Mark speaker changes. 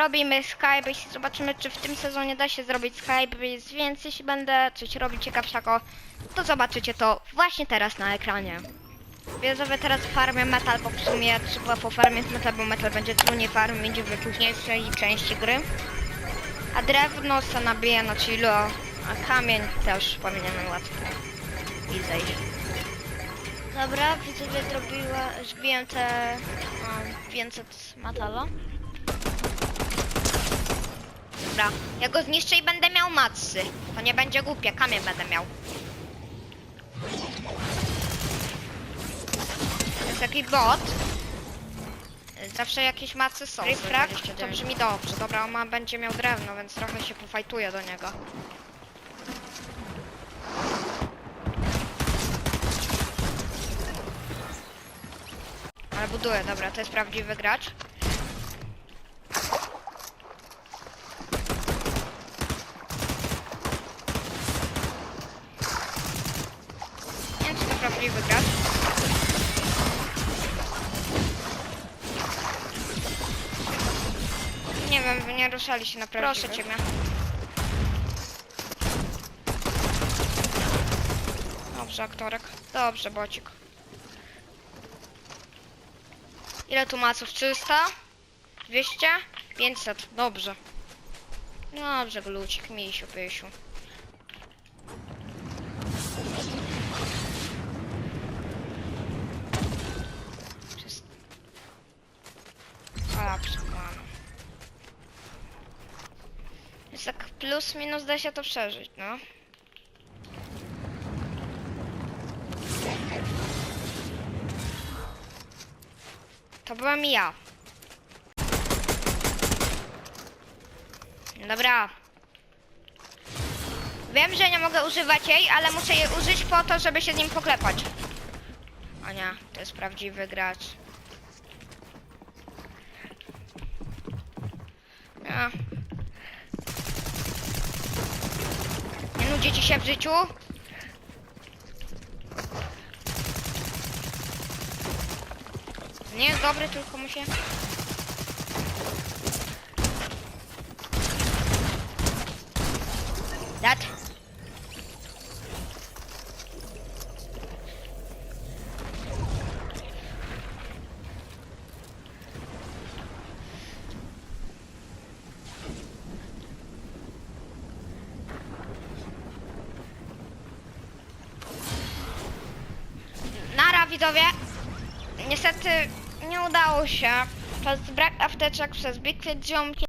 Speaker 1: robimy i zobaczymy, czy w tym sezonie da się zrobić Skype, więc jeśli będę coś robić ciekawszego, to zobaczycie to właśnie teraz na ekranie. Sobie teraz farmię metal, bo w sumie trzeba pofarmić metal, bo metal będzie trudniej farmić w późniejszej części gry. A drewno se nabiję na chillu, a kamień też powinienem łatwo i zejść. Dobra, widzowie zrobiła, zbiłem te um, 500 metala. Dobra, ja go zniszczę i będę miał matsy. To nie będzie głupie, kamień będę miał. To jest jakiś bot. Zawsze jakieś macy są. Rifrak, to brzmi dobrze. Dobra, on ma, będzie miał drewno, więc trochę się pofajtuję do niego. Ale buduję, dobra, to jest prawdziwy gracz. Nie Nie wiem, nie ruszali się na prawdziwy. Proszę ciebie. Dobrze, aktorek. Dobrze, bocik. Ile tu maców? 300? 200? 500. Dobrze. Dobrze, glucik, misiu, pysiu. A, przekonano. Jest tak plus, minus da się to przeżyć, no. To byłam ja. Dobra. Wiem, że nie mogę używać jej, ale muszę jej użyć po to, żeby się z nim poklepać. A nie, to jest prawdziwy gracz. Ja. Nie nudzi ci się w życiu? Nie jest dobry, tylko mu się... Dat. Widzowie. Niestety nie udało się. Przez brak apteczek, przez Big Fit ziomki